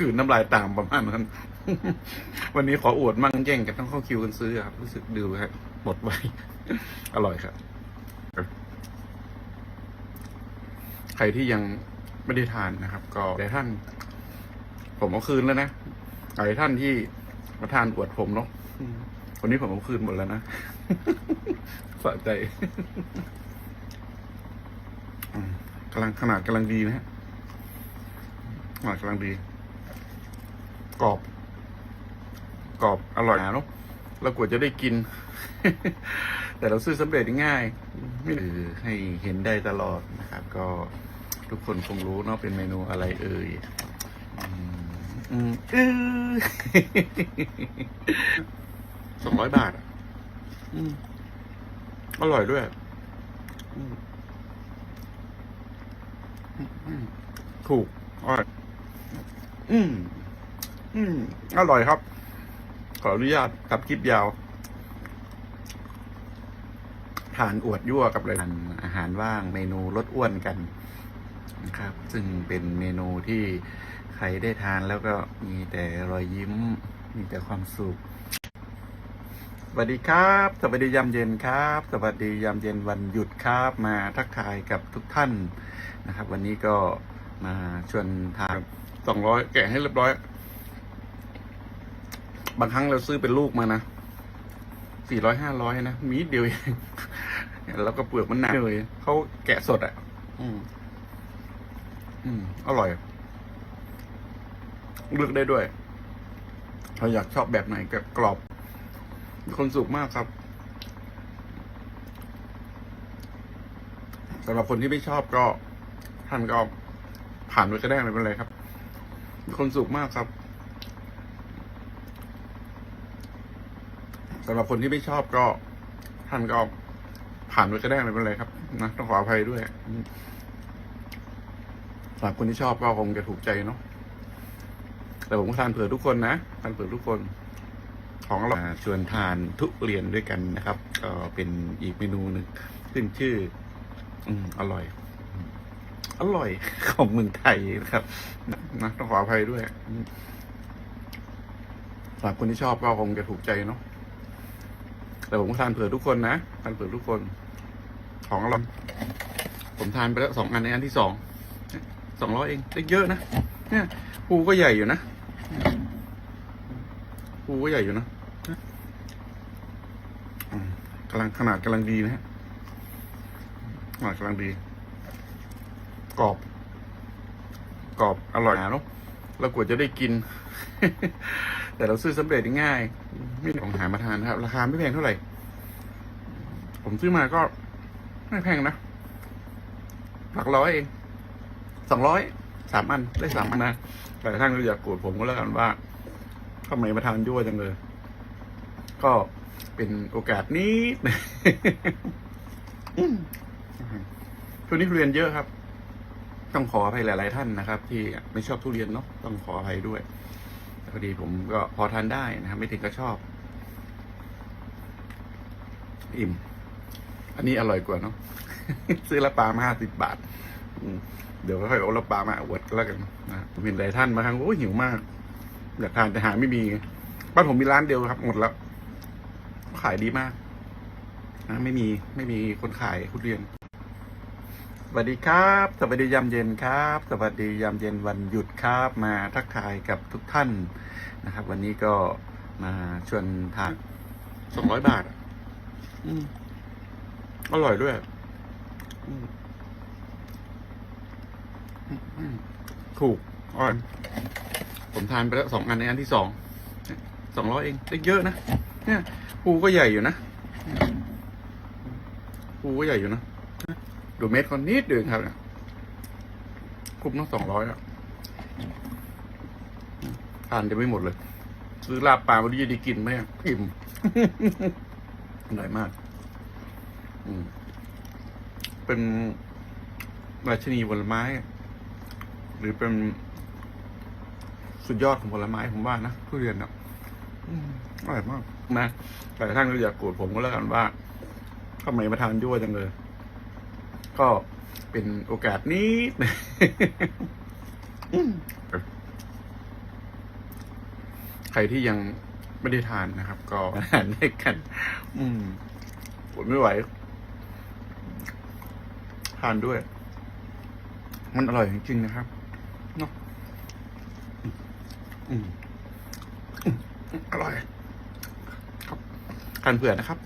กืนน้ำลายตามประมาณนั้น วันนี้ขออวดมั่งแย่งกันต้องเข้าคิวกันซื้อครับ รู้สึกดูครับหมดไวอร่อยครับ ใครที่ยังไม่ได้ทานนะครับ ก็หลายท่าน ผมเอาคืนแล้วนะหลายท่านที่มาทานอวดผมเนาะวันนี้ผมเอาคืนหมดแล้วนะสะใจกำลังขนาดกำลังดีนะฮะขนาดกำลังดี กรอบ กรอบอร่อยนะเนาะแล้วกว่าจะได้กิน แต่เราซื้อสำเร็จง่ายไม่เออให้เห็นได้ตลอดนะครับ ก็ทุกคนคงรู้เนาะเป็นเมนูอะไรเอ่ยอืมอืมอื้อสองร้อยบาทอะอืมอร่อยด้วยอืมอืมอืมถูกอร่อย อืม อืม อร่อยครับ ขออนุญาตกับคลิปยาวทานอวดยั่วกับอะไรทานอาหารว่างเมนูลดอ้วนกันนะครับ ซึ่งเป็นเมนูที่ใครได้ทานแล้วก็มีแต่รอยยิ้ม มีแต่ความสุขสวัสดีครับ สวัสดียามเย็นครับ สวัสดียามเย็นวันหยุดครับ มาทักทายกับทุกท่านนะครับ วันนี้ก็มาชวนทานสองร้อยแกะให้เรียบร้อย บางครั้งเราซื้อเป็นลูกมานะสี่ร้อยห้าร้อยนะมีดเดียวเองแล้วก็เปลือกมันหนาเลยเขาแกะสดอะ อืม อืม อร่อย เลือกได้ด้วยเราอยากชอบแบบไหนก็กรอบ คนสุขมากครับสำหรับคนที่ไม่ชอบก็ท่านก็ผ่านไปก็ได้ไม่เป็นไรครับคนสุขมากครับ สำหรับคนที่ไม่ชอบก็ ท่านก็ผ่านไปก็ได้ไม่เป็นไรครับนะต้องขออภัยด้วยสำหรับคนที่ชอบก็คงจะถูกใจเนาะแต่ผมก็ทานเผื่อทุกคนนะทานเผื่อทุกคนของเราชวนทานทุเรียนด้วยกันนะครับก็เป็นอีกเมนูหนึ่งขึ้นชื่อ อืมอร่อย อร่อยของเมืองไทยนะครับนะต้องขออภัยด้วยสำหรับคนที่ชอบก็คงจะถูกใจเนาะ แต่ผมทานเผื่อทุกคนนะทานเผื่อทุกคน ของอร่อยผมทานไปแล้วสองอันในอันที่สองสองร้อยเองได้เยอะนะเนี่ยภูก็ใหญ่อยู่นะภูก็ใหญ่อยู่นะกำลังขนาดกำลังดีนะฮะขนาดกำลังดี กรอบ กรอบอร่อยนะเนาะแล้วกว่าจะได้กิน แต่เราซื้อสำเร็จง่ายไม่ต้องหามาทานนะครับ ราคาไม่แพงเท่าไหร่ ผมซื้อมาก็ไม่แพงนะหลักร้อยเองสองร้อยสามอันได้สามอันนะแต่ท่านก็อยากโกรธผมก็แล้วกันว่าทำไมมาทานยั่วจังเลย ก็เป็นโอกาสนี้ช่วงนี้ทุเรียนเยอะครับ ต้องขออภัยหลาย ๆ ท่านนะครับ ที่ไม่ชอบทุเรียนเนาะต้องขออภัยด้วย พอดีผมก็พอทานได้นะครับไม่ถึงก็ชอบ อิ่ม อันนี้อร่อยกว่าเนาะซื้อละปลามาห้าสิบบาทเดี๋ยวค่อยเอาละปลามาอวดก็แล้วกันนะผมเห็นหลายท่านมาทางโอ้หิวมากอยากทานแต่หาไม่มีบ้านผมมีร้านเดียวครับ หมดแล้ว ขายดีมากนะไม่มีไม่มีคนขายทุเรียน สวัสดีครับ สวัสดียามเย็นครับ สวัสดียามเย็นวันหยุดครับมาทักทายกับทุกท่านนะครับ วันนี้ก็มาชวนทานสองร้อยบาทอะอืมอร่อยด้วยอืมอืมอืมถูกอร่อยผมทานไปแล้วสองอันในอันที่สองสองร้อยเองได้เยอะนะเนี่ยภูก็ใหญ่อยู่นะภูก็ใหญ่อยู่นะ ดูเม็ดคนนิดเดียวเองครับเนี่ยคุ้มต้องสองร้อยอะทานจะไม่หมดเลย ซื้อลาบปลาวันนี้จะได้กินไหมอิ่มอร่อยมาก อืม เป็นราชินีผลไม้ หรือเป็นสุดยอดของผลไม้ผมว่านะทุเรียนเนาะอร่อยมากนะแต่ท่านก็อยากโกรธผมก็แล้วกันว่าทำไมมาทานยั่วจังเลย ก็เป็นโอกาสนี้อืมใครที่ยังไม่ได้ทานนะครับ ก็มาทานด้วยกัน อืมอดไม่ไหว ทานด้วย มันอร่อยจริงๆนะครับเนาะอืมอืมอร่อย ครับทานเผื่อนะครับ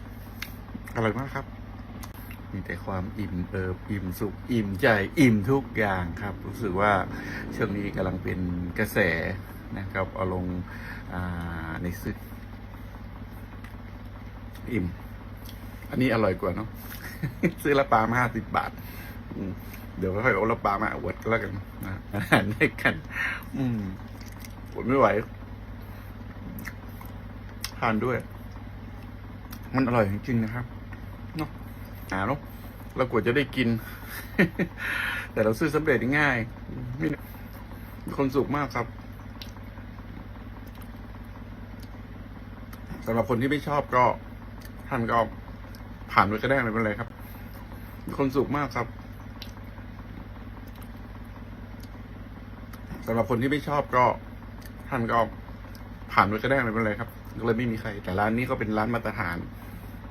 อร่อยมากครับ มีแต่ความอิ่มเอิบอิ่มสุขอิ่มใจอิ่มทุกอย่างครับ รู้สึกว่าช่วงนี้กำลังเป็นกระแสนะครับเอาลงาในซึกอิ่ม อันนี้อร่อยกว่าเนาะซื้อละปลามาห้าสิบบาทเดี๋ยวค่อยเอาละปลามาอวดก็แล้วกันนะอาหารด้วยกัน อืมอดไม่ไหวทานด้วย มันอร่อยจริงๆนะครับเนาะ หาเนาะเรากว่าจะได้กิน แต่เราซื้อสำเร็จง่ายมีมีคนสุขมากครับสำหรับคนที่ไม่ชอบก็ท่านก็ผ่านไปก็ได้ไม่เป็นไรครับมีคนสุขมากครับสำหรับคนที่ไม่ชอบก็ท่านก็ผ่านไปก็ได้ไม่เป็นไรครับก็เลยไม่มีใคร แต่ร้านนี้ก็เป็นร้านมาตรฐาน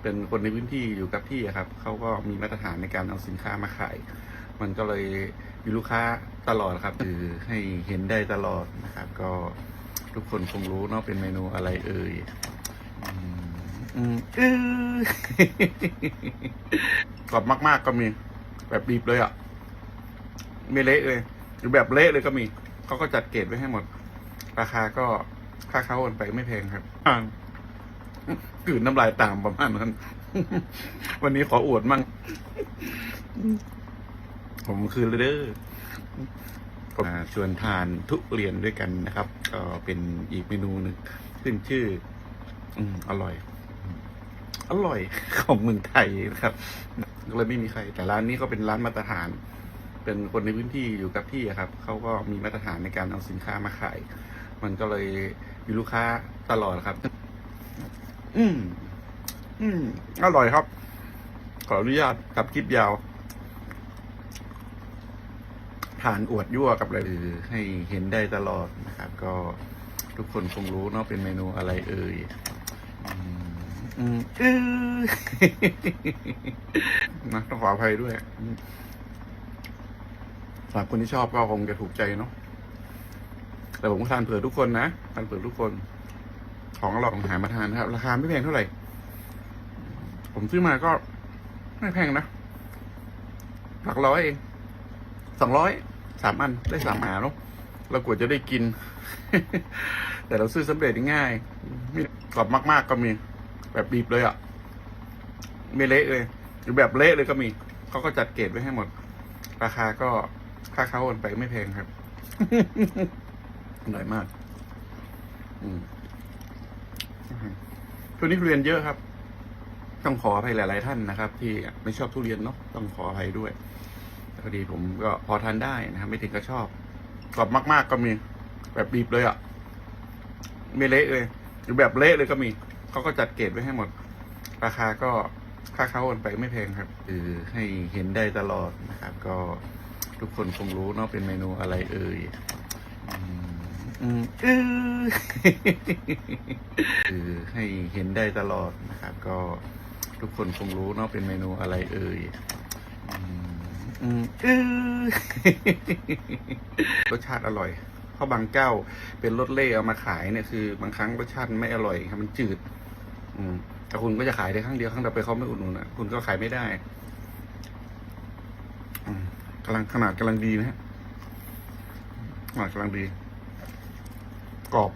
เป็นคนในพื้นที่อยู่กับที่ครับเขาก็มีมาตรฐานในการเอาสินค้ามาขาย มันก็เลยมีลูกค้าตลอดครับ คือให้เห็นได้ตลอดนะครับ ก็ทุกคนคงรู้เนาะเป็นเมนูอะไรเอ่ยอืมอืมอื้อกรอบมาก ๆ ก็มี แบบบีบเลยอะ ไม่เละเลย หรือแบบเละเลยก็มีเขาก็จัดเกรดไว้ให้หมด ราคาก็ค่าเข้ากันไปไม่แพงครับอ่า กลืนน้ำลายตามประมาณนั้น วันนี้ขออวดมั่ง ผมคือเด้อผมอ่าชวนทานทุเรียนด้วยกันนะครับก็เป็นอีกเมนูหนึ่งขึ้นชื่อ อืมอร่อย อร่อยของเมืองไทยนะครับก็เลยไม่มีใคร แต่ร้านนี้ก็เป็นร้านมาตรฐาน เป็นคนในพื้นที่อยู่กับที่อะครับเขาก็มีมาตรฐานในการเอาสินค้ามาขาย มันก็เลยมีลูกค้าตลอดครับ อืม อืม อร่อยครับ ขออนุญาตกับคลิปยาวทานอวดยั่วกับอะไรคือให้เห็นได้ตลอดนะครับ ก็ทุกคนคงรู้เนาะเป็นเมนูอะไรเอ่ยอืมอืมอื้อนะต้องขออภัยด้วยอืมสำหรับคนที่ชอบก็คงจะถูกใจเนาะแต่ผมก็ทานเผื่อทุกคนนะทานเผื่อทุกคน ของอร่อยของหามาทานนะครับ ราคาไม่แพงเท่าไหร่ ผมซื้อมาก็ไม่แพงนะ หลักร้อยเองสองร้อยสามอันได้สามอาเนาะเรากว่าจะได้กิน แต่เราซื้อสำเร็จง่ายมีกรอบมาก ๆ ก็มี แบบบีบเลยอะไม่เละเลยหรือแบบเละเลยก็มีเขาก็จัดเกรดไว้ให้หมด ราคาก็ค่าเข้ากันไปไม่แพงครับอร่อยมาก อืม ช่วงนี้ทุเรียนเยอะครับ ต้องขออภัยหลาย ๆ ท่านนะครับ ที่ไม่ชอบทุเรียนเนาะต้องขออภัยด้วยพอดีผมก็พอทานได้นะครับ ไม่ถึงก็ชอบกรอบมาก ๆ ก็มีแบบบีบเลยอะไม่เละเลยหรือแบบเละเลยก็มีเขาก็จัดเกรดไว้ให้หมด ราคาก็ค่าเข้ากันไปไม่แพงครับคือให้เห็นได้ตลอดนะครับ ก็ทุกคนคงรู้เนาะเป็นเมนูอะไรเอ่ยอืม อืมอื้อคือให้เห็นได้ตลอดนะครับ ก็ทุกคนคงรู้เนาะเป็นเมนูอะไรเอ่ยอืมอืมอื้อรสชาติอร่อยเพราะบางเจ้าเป็นรสเล่เอามาขายเนี่ยคือบางครั้งรสชาติไม่อร่อยครับมันจืด อืมแต่คุณก็จะขายได้ครั้งเดียวครั้งต่อไปเขาไม่อุดหนุนอะคุณก็ขายไม่ได้อืมกำลังขนาดกำลังดีนะฮะขนาดกำลังดี กรอบ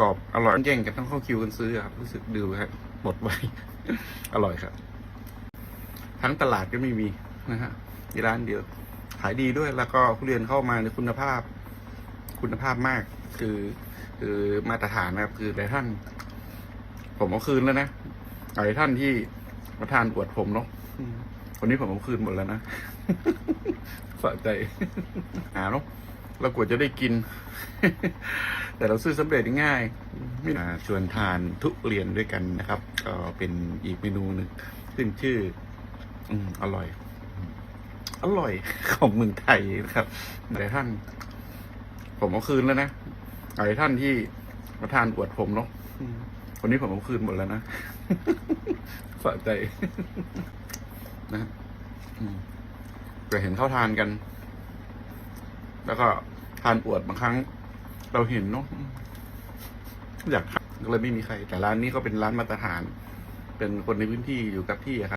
กรอบอร่อยแย่งกันต้องเข้าคิวกันซื้อครับ รู้สึกดูครับหมดไวอร่อยครับ ทั้งตลาดก็ไม่มีนะฮะมีร้านเดียว ขายดีด้วยแล้วก็ทุเรียนเข้ามาในคุณภาพ คุณภาพมาก คือ คือมาตรฐานนะครับ คือหลายท่าน ผมเอาคืนแล้วนะหลายท่านที่มาทานอวดผมเนาะอืมวันนี้ผมเอาคืนหมดแล้วนะฝากใจหาเนาะ เรากว่าจะได้กิน แต่เราซื้อสำเร็จง่ายไม่อ่าชวนทานทุเรียนด้วยกันนะครับก็เป็นอีกเมนูหนึ่งขึ้นชื่ออืมอร่อย อร่อยของเมืองไทยนะครับหลายท่าน ผมเอาคืนแล้วนะหลายท่านที่มมาทานอวดผมเนาะอืมวันนี้ผมเอาคืนหมดแล้วนะสะใจนะอืมก็เห็นเขาทานกัน แล้วก็ ทานอวดบางครั้ง เราเห็นเนาะอยากทานก็เลยไม่มีใคร แต่ร้านนี้ก็เป็นร้านมาตรฐาน เป็นคนในพื้นที่อยู่กับที่ครับ